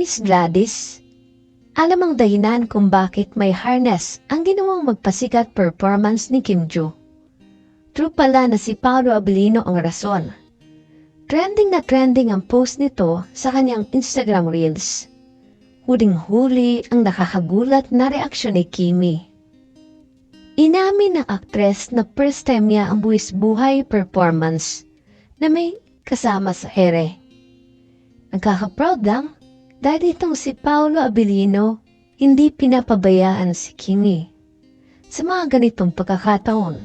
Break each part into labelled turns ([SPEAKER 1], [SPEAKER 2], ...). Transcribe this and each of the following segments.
[SPEAKER 1] Miss Gladys, alam ang dahilan kung bakit may harness ang ginawang magpasikat performance ni Kim Joo. True pala na si Paolo Abilino ang rason. Trending na trending ang post nito sa kanyang Instagram Reels. Huling-huli ang nakakagulat na reaksyon ni Kimi. Inamin ng aktres na first time niya ang buwis buhay performance na may kasama sa ere. Nagkaka-proud lang dahil itong si Paolo Abilino hindi pinapabayaan si Kimi sa mga ganitong pagkakataon.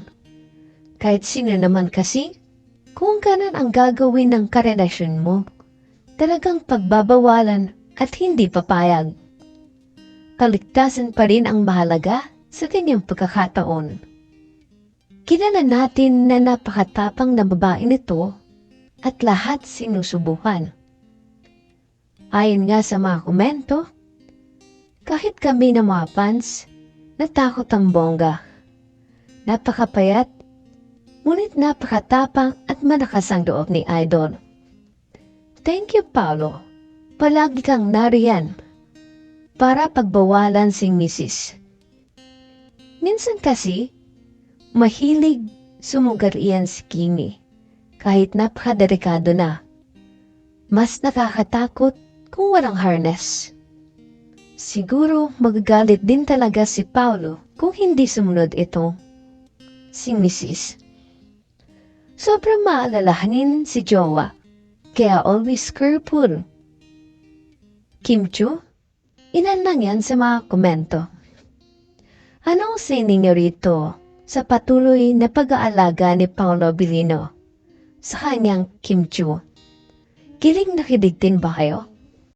[SPEAKER 1] Kahit sino naman kasi, kung ganun ang gagawin ng karelasyon mo, talagang pagbabawalan at hindi papayag. Kaligtasan pa rin ang mahalaga sa kanyang pagkakataon. Kilala natin na napakatapang na babae nito at lahat sinusubukan. Ayon nga sa mga komento, kahit kami na mga fans, natakot ang bongga. Napakapayat, ngunit napakatapang at malakas ang loob ni Idol. Thank you, Paolo. Palagi kang nariyan para pagbawalan si Mrs. Minsan kasi, mahilig sumugar iyan si Kimi kahit napakadelikado na. Mas nakakatakot kung walang harness. Siguro magagalit din talaga si Paulo kung hindi sumunod ito. Si Mrs. Sobrang maalalahanin si Jowa, kaya always careful. Kim Chu, ilan lang yan sa mga komento. Anong say ninyo rito sa patuloy na pag-aalaga ni Paolo Bilino sa kanyang Kim Chu? Kiling nakilig din ba kayo?